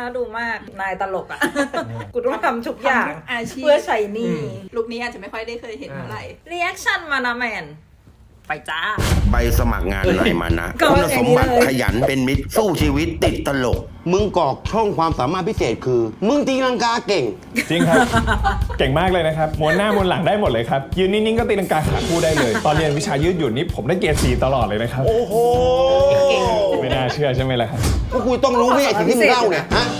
น่าดูมาก นายตลกอะ กูต้องทำทุกอย่างทำทุกอาชีพเพื่อใช้หนี่ลุคนี้อาจจะไม่ค่อยได้เคยเห็นเท่าไหร่รีแอคชั่นมานะแมน ไปจ้า ใบสมัครงานนายมานะก็คุณอสย่างมนี้บัติเลย ขยันเป็นมิตรสู้ชีวิตติดตลก มึงกรอกช่องความสามารถพิเศษคือ มึงตีลังกาเก่ง จริงครับ เก่งมากเลยนะครับม้วนหน้าม้วนหลังได้หมดเลยครับ ยืนนิ่งๆก็ตีลังกาขาคู่ได้เลย ตอนเรียนวิชายืดหยุ่นนี่ผมได้เกรดสีตลอดเลยนะครับ โอ้โห ไม่น่าเชื่อใช่ไหมล่ะครับ พวกกูต้องรู้ไหมไอ้สิ่งที่มึงเล่าเนี่ย ฮะแม่เอ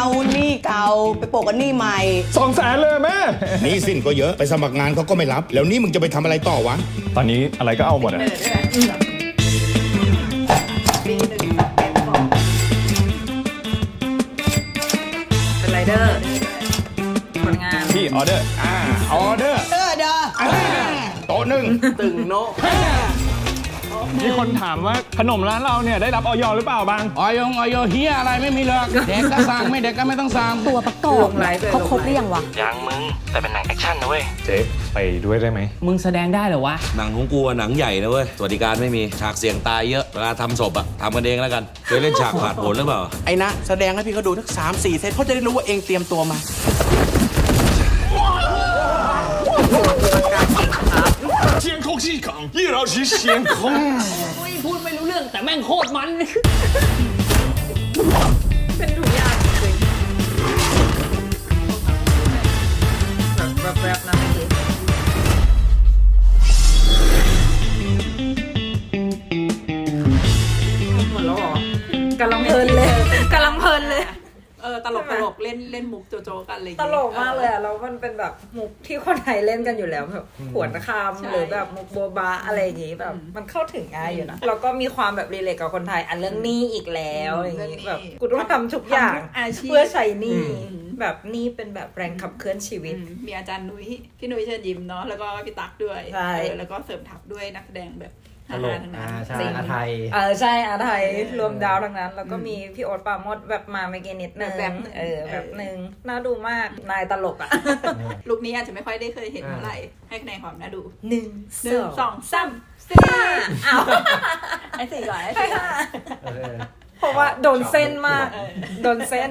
าหนี้เก่าไปโปะกับหนี้ใหม่ สองแสนเลยแม่ หนี้สินก็เยอะไปสมัครงานเขาก็ไม่รับ แล้วนี่มึงจะไปทำอะไรต่อวะ ตอนนี้อะไรก็เอาหมดอะเออด้วยแบบปีหนึ่งแบบเป็นของเป็นไรเดอร์ผลงาน พี่ออเดอร์ อ่าออเดอร์เออเด้อโต๊ะหนึ่งตึงโนะ มีคนถามว่าขนมร้านเราเนี่ยได้รับออยหรือเปล่าบางออยงออยเฮียอะไรไม่มีหรอกเด็กก็สั่งไม่เด็กก็ไม่ต้องสั่งตัวประกอลบงไลฟ์เลยเขาครบลงหไลรือฟ์ยังวะยังมึงแต่เป็นหนังแอคชั่นนะเว้ยเจ๊ไปด้วยได้ไหมมึงแสดงได้เหรอวะหนังของกูอะหนังใหญ่นะเว้ยสวัสดิการไม่มีฉากเสี่ยงตายเยอะเวลาทำศพอะทำกันเองแล้วกันเคยเล่นฉากผ่านผลหรือเปล่าไอ้นะแสดงให้พี่เขาดูทักสามสี่เซตเขาจะได้รู้ว่าเองเตรียมตัวมา เสียงคงชี้ขังยี่เราชี้เสียงคงอุ้พูดไม่รู้เรื่องแต่แม่งโคตรมัน เป็นดูยากจริงแบบแบบๆนะไม่รู้หมดแล้วเหรอกำลังเพลินเลยกำลังเพลิน ออตลกตลกเล่นเล่นมุกโจโจกันอะไรอย่างตงี้ลกมากเลยอะแล้วมันเป็นแบบมุกที่คนไทยเล่นกันอยู่แล้วแบบขวนคำหรือแบบมุกโบบะอะไรอย่างงี้แบบมันเข้าถึงง่ายอยู่นะแล้วก็มีความแบบรีเลทกับคนไทยอันเรื่องหนี้อีกแล้วอย่างงี้แบบกูต้องทำทุกอย่างทำทุกอาชีพเพื่อใช้หนี้แบบหนี้เป็นแบบแรงขับเคลื่อนชีวิตอืมมีอาจารย์นุ้ยพี่นุ้ยเชิญยิ้มเนาะแล้วก็พี่ตั๊กด้วยใช่เออแล้วก็เสริมทัพด้วยนักแสดงแบบ ฮาๆทั้งนั้นจริงเออใช่อาไทยรวมดาวทั้งนั้น แล้วก็มีพี่โอ๊ตปราโมดแบบมาเมื่อกี้นิดนึงแบบเออแบบนึงน่าดูมากนายตลกอะลุคนี้อาจจะไม่ค่อยได้เคยเห็นเท่าไหร่ให้คะแนนความน่าดูหนึ่งหนึ่งสองสามสี่อ้าวไอ้สี่ก่อนไอ้สี่ก่อนเพราะว่าโดนเส้นมาก โดนเส้น